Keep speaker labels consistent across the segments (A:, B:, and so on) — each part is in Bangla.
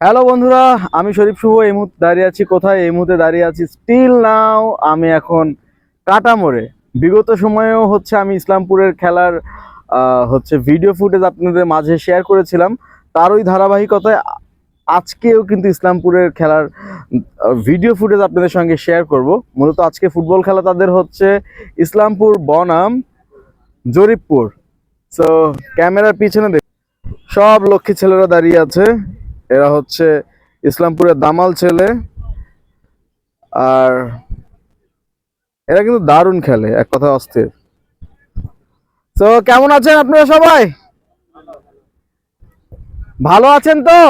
A: হ্যালো বন্ধুরা, আমি শরীফ শুভ, এই মুহূর্তে দাঁড়িয়ে আছি কোথায়? এই মুহূর্তে দাঁড়িয়ে আছি স্টিল নাও আমি এখন কাটামোড়ে। বিগত সময়েও হচ্ছে আমি ইসলামপুরের খেলার হচ্ছে ভিডিও ফুটেজ আপনাদের মাঝে শেয়ার করেছিলাম। তার ওই ধারাবাহিকতায় আজকেও কিন্তু ইসলামপুরের খেলার ভিডিও ফুটেজ আপনাদের সঙ্গে শেয়ার করব। মূলত আজকে ফুটবল খেলা তাদের হচ্ছে ইসলামপুর, বনাম, জরিপপুর। সো ক্যামেরার পিছনে দেখ সব লক্ষ্মী ছেলেরা দাঁড়িয়ে আছে। এরা হচ্ছে ইসলামপুরের দামাল ছেলে আর এরা কিন্তু দারুণ খেলে, এক কথা অস্থির। তো কেমন আছেন আপনারা সবাই? ভালো আছেন তো?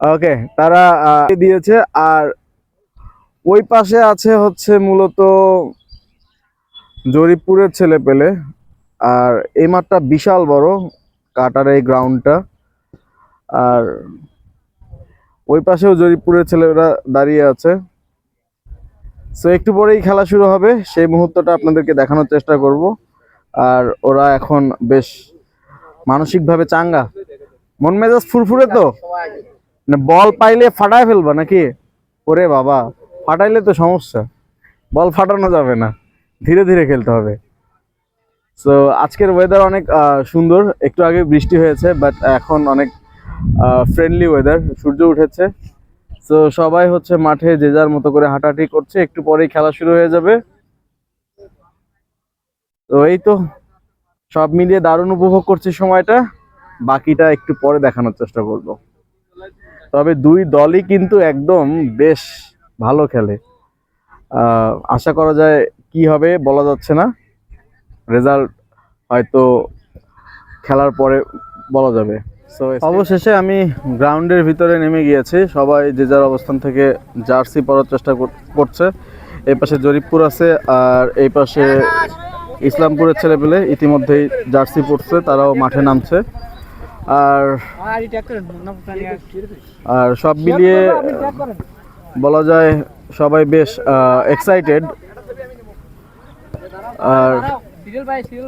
A: ওকে তারা দিয়েছে? আর ওই পাশে আছে হচ্ছে মূলত জরিপুরের ছেলে পেলে। আর এই মাঠটা বিশাল বড়, কাটার এই গ্রাউন্ডটা আর ওই পাশেও জরিপুরের ছেলেরা দাঁড়িয়ে আছে। সো একটু পরেই খেলা শুরু হবে। সেই মুহূর্তটা আপনাদেরকে দেখানোর চেষ্টা করব। আর ওরা এখন বেশ মানসিকভাবে চাঙ্গা। মন মেজাজ ফুরফুরে তো? মানে বল পাইলে ফাটায় ফেলবা নাকি? ওরে বাবা, ফাটাইলে তো সমস্যা। বল ফাটানো যাবে না। ধীরে ধীরে খেলতে হবে। সো আজকের ওয়েদার অনেক সুন্দর। একটু আগে বৃষ্টি হয়েছে বাট এখন অনেক ফ্রেন্ডলি ওয়েদার সূর্য উঠেছে। তো সবাই হচ্ছে মাঠে যে যার মতো করে হাঁটাহাঁটি করছে, একটু পরেই খেলা শুরু হয়ে যাবে। তো এই তো, সব মিলিয়ে দারুণ উপভোগ করছি সময়টা। বাকিটা একটু পরে দেখানোর চেষ্টা করব। তবে দুই দলই কিন্তু একদম বেশ ভালো খেলে। আশা করা যায় কি হবে বলা যাচ্ছে না। রেজাল্ট হয়তো খেলার পরে বলা যাবে। অবশেষে আমি গ্রাউন্ডের ভিতরে নেমে গিয়েছি। সবাই যে যার অবস্থান থেকে জার্সি পরার চেষ্টা কর- করছে। এই পাশে জরিপপুর আছে আর এই পাশে ইসলামপুরের ছেলেপেলে ইতিমধ্যেই জার্সি পড়ছে তারাও মাঠে নামছে। আর আর সব মিলিয়ে বলা যায় সবাই বেশ এক্সাইটেড আর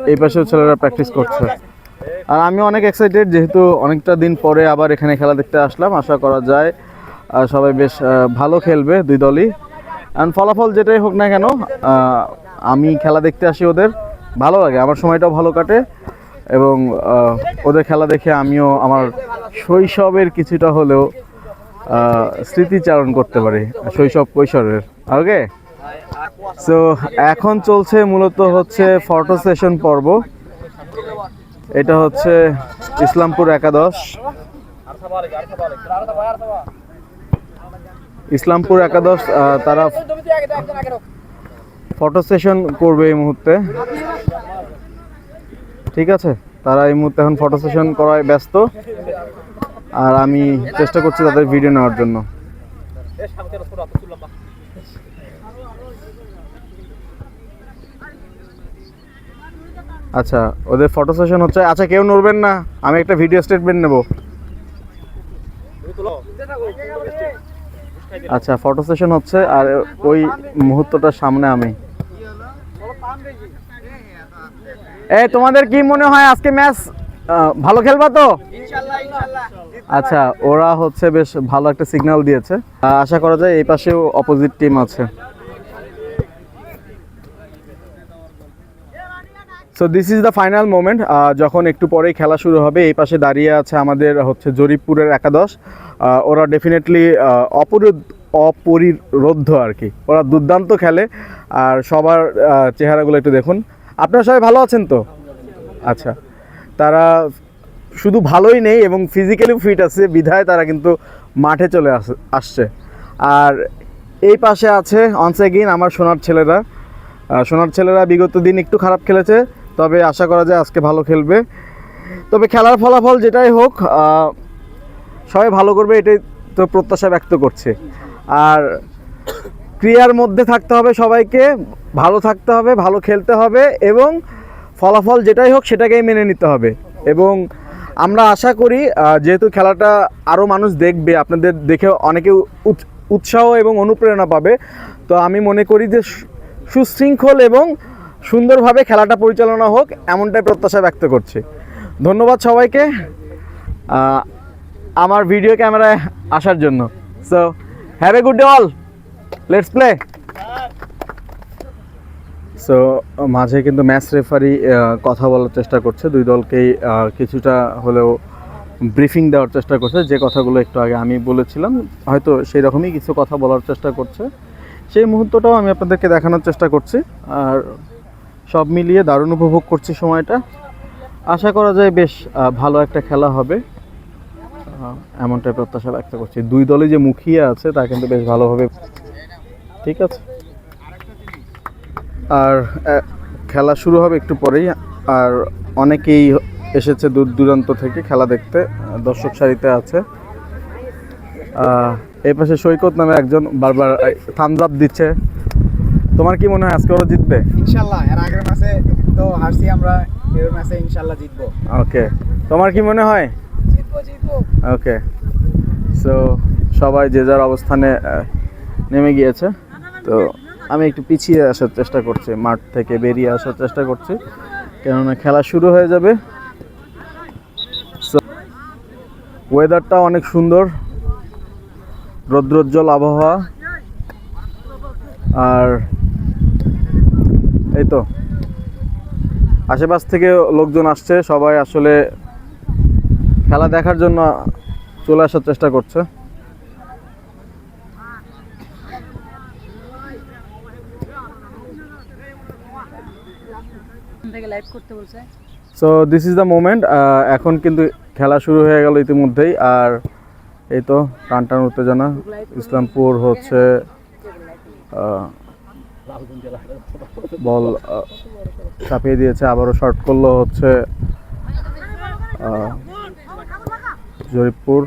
A: এই পাশেও ছেলেরা প্র্যাকটিস করছে। আর আমি অনেক এক্সাইটেড যেহেতু অনেকটা দিন পরে আবার এখানে খেলা দেখতে আসলাম, আশা করা যায় সবাই বেশ ভালো খেলবে দুই দলই। অ্যান্ড ফলাফল যেটাই হোক না কেন আমি খেলা দেখতে আসি ওদের, ভালো লাগে, আমার সময়টাও ভালো কাটে এবং ওদের খেলা দেখে আমিও আমার শৈশবের কিছুটা হলেও স্মৃতিচারণ করতে পারি, শৈশব কৈশোরের ওকে সো এখন চলছে মূলত হচ্ছে ফটো সেশন পর্ব। এটা হচ্ছে ইসলামপুর একাদশ। ইসলামপুর একাদশ তারা ফটো সেশন করবে এই মুহূর্তে। ঠিক আছে? তারা এই মুহূর্তে এখন ফটো সেশন করায় ব্যস্ত। আর আমি চেষ্টা করছি তাদের ভিডিও নেওয়ার জন্য। আচ্ছা ওদের ফটো সেশন হচ্ছে। আচ্ছা কেউ নড়বেন না, আমি একটা ভিডিও স্টেটমেন্ট নেব। আচ্ছা ফটো সেশন হচ্ছে, আর ওই মুহূর্তটার সামনে আমি। এই তোমাদের কি মনে হয় আজকে ম্যাচ ভালো খেলবা তো? আচ্ছা ওরা হচ্ছে বেশ ভালো একটা সিগন্যাল দিয়েছে। আশা করা যায় এই পাশেও অপোজিট টিম আছে। So this is the final moment যখন একটু পরেই খেলা শুরু হবে, এই পাশে দাঁড়িয়ে আছে আমাদের হচ্ছে জরিপপুরের একাদশ। ওরা ডেফিনেটলি অপরিদ অপরিরোধ্য আর কি ওরা দুর্দান্ত খেলে, আর সবার চেহারাগুলো একটু দেখুন। আপনারা সবাই ভালো আছেন তো? আচ্ছা। তারা শুধু ভালোই নেই, এবং ফিজিক্যালি ফিট আছে। বিধায় তারা কিন্তু মাঠে চলে আস- আসছে। আর এই পাশে আছে অনসেগিন আমার সোনার ছেলেরা। সোনার ছেলেরা বিগত দিন একটু খারাপ খেলেছে। তবে আশা করা যায় আজকে ভালো খেলবে। তবে খেলার ফলাফল যেটাই হোক সবাই ভালো করবে এটাই তো প্রত্যাশা ব্যক্ত করছে। আর ক্রিয়ার মধ্যে থাকতে হবে সবাইকে, ভালো থাকতে হবে, ভালো খেলতে হবে এবং ফলাফল যেটাই হোক সেটাকেই মেনে নিতে হবে। এবং আমরা আশা করি যেহেতু খেলাটা আরও মানুষ দেখবে, আপনাদের দেখে অনেকে উৎসাহ এবং অনুপ্রেরণা পাবে। তো আমি মনে করি যে সুশৃঙ্খল এবং সুন্দরভাবে খেলাটা পরিচালনা হোক, এমনটাই প্রত্যাশা ব্যক্ত করছি। ধন্যবাদ সবাইকে আমার ভিডিও ক্যামেরায় আসার জন্য। So have a good day all let's play so মাঝে কিন্তু ম্যাচ রেফারি কথা বলার চেষ্টা করছে। দুই দলকেই কিছুটা হলেও ব্রিফিং দেওয়ার চেষ্টা করছে। যে কথাগুলো একটু আগে আমি বলেছিলাম, হয়তো সেই রকমই কিছু কথা বলার চেষ্টা করছে। সেই মুহূর্তটাও আমি আপনাদেরকে দেখানোর চেষ্টা করছি। আর সব মিলিয়ে দারুণ উপভোগ করছি সময়টা। আশা করা যায় বেশ ভালো একটা খেলা হবে। এমনটাই প্রত্যাশা ব্যক্ত করছি। দুই দলে যে মুখিয়ে আছে, তা কিন্তু বেশ ভালোভাবে ঠিক আছে। আর খেলা শুরু হবে একটু পরেই। আর অনেকেই এসেছে দূর দূরান্ত থেকে খেলা দেখতে, দর্শক সারিতে আছে। এই পাশে সৈকত নামে একজন বারবার থামস আপ দিচ্ছে। তোমার কি মনে হয় আজকে ওরা জিতবে?
B: ইনশাল্লাহ এর আগের ম্যাচে তো হারছি আমরা এর ম্যাচে ইনশাল্লাহ জিতবো।
A: ওকে তোমার কি মনে হয়?
B: জিতবো জিতবো।
A: ওকে সো সবাই যে যার অবস্থানে নেমে গিয়েছে তো আমি একটু পিছিয়ে আসার চেষ্টা করছি মাঠ থেকে বেরিয়ে আসার চেষ্টা করছি কেননা খেলা শুরু হয়ে যাবে। ওয়েদারটা অনেক সুন্দর রৌদ্রোজ্জ্বল আবহাওয়া আর এই তো। আশেপাশ থেকে লোকজন আসছে সবাই আসলে খেলা দেখার জন্য চলে আসার চেষ্টা করছে। So this is the moment এখন কিন্তু খেলা শুরু হয়ে গেল ইতিমধ্যেই আর এই তো টান টান উত্তেজনা। ইসলামপুর হচ্ছে আহ, বল চাপিয়ে দিয়েছে আবারও শর্ট করল হচ্ছে আহ, জরিপপুর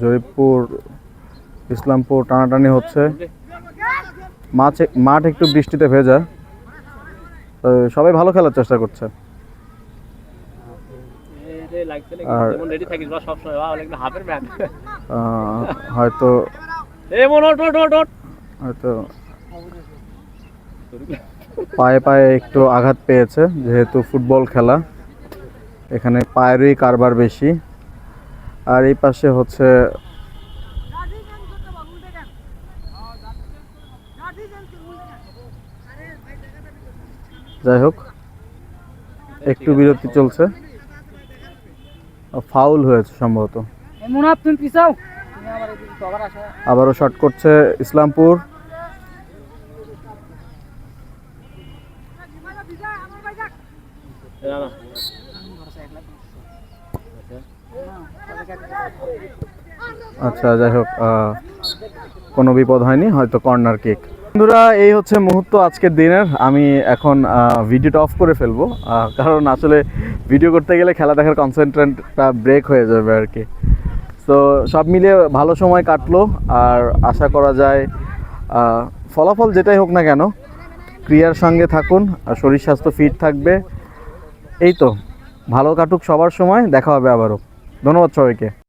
A: জরিপপুর ইসলামপুর টানাটানি হচ্ছে। মাছ মাঠ একটু বৃষ্টিতে ভেজা। তো সবাই ভালো খেলার চেষ্টা করছে। আর হয়তো হয়তো পায়ে পায়ে একটু আঘাত পেয়েছে যেহেতু ফুটবল খেলা। এখানে পায়েরই কারবার বেশি। আর এই পাশে হচ্ছে যাই হোক একটু বিরতি চলছে। ফাউল হয়েছে সম্ভবত। আবারও শট করছে ইসলামপুর
C: না না
A: আচ্ছা যাই হোক কোনো বিপদ হয়নি, হয়তো কর্নার কিক। বন্ধুরা, এই হচ্ছে মুহূর্ত আজকের দিনের। আমি এখন ভিডিওটা অফ করে ফেলব কারণ আসলে ভিডিও করতে গেলে খেলা দেখার কনসেন্ট্রেটটা ব্রেক হয়ে যাবে আর কি। তো সব মিলিয়ে ভালো সময় কাটলো, আর আশা করা যায় ফলাফল যেটাই হোক না কেন, ক্রিয়ার সঙ্গে থাকুন, আর শরীর স্বাস্থ্য ফিট থাকবে। এই তো ভালো কাটুক সবার সময় দেখা হবে আবারও। ধন্যবাদ সবাইকে।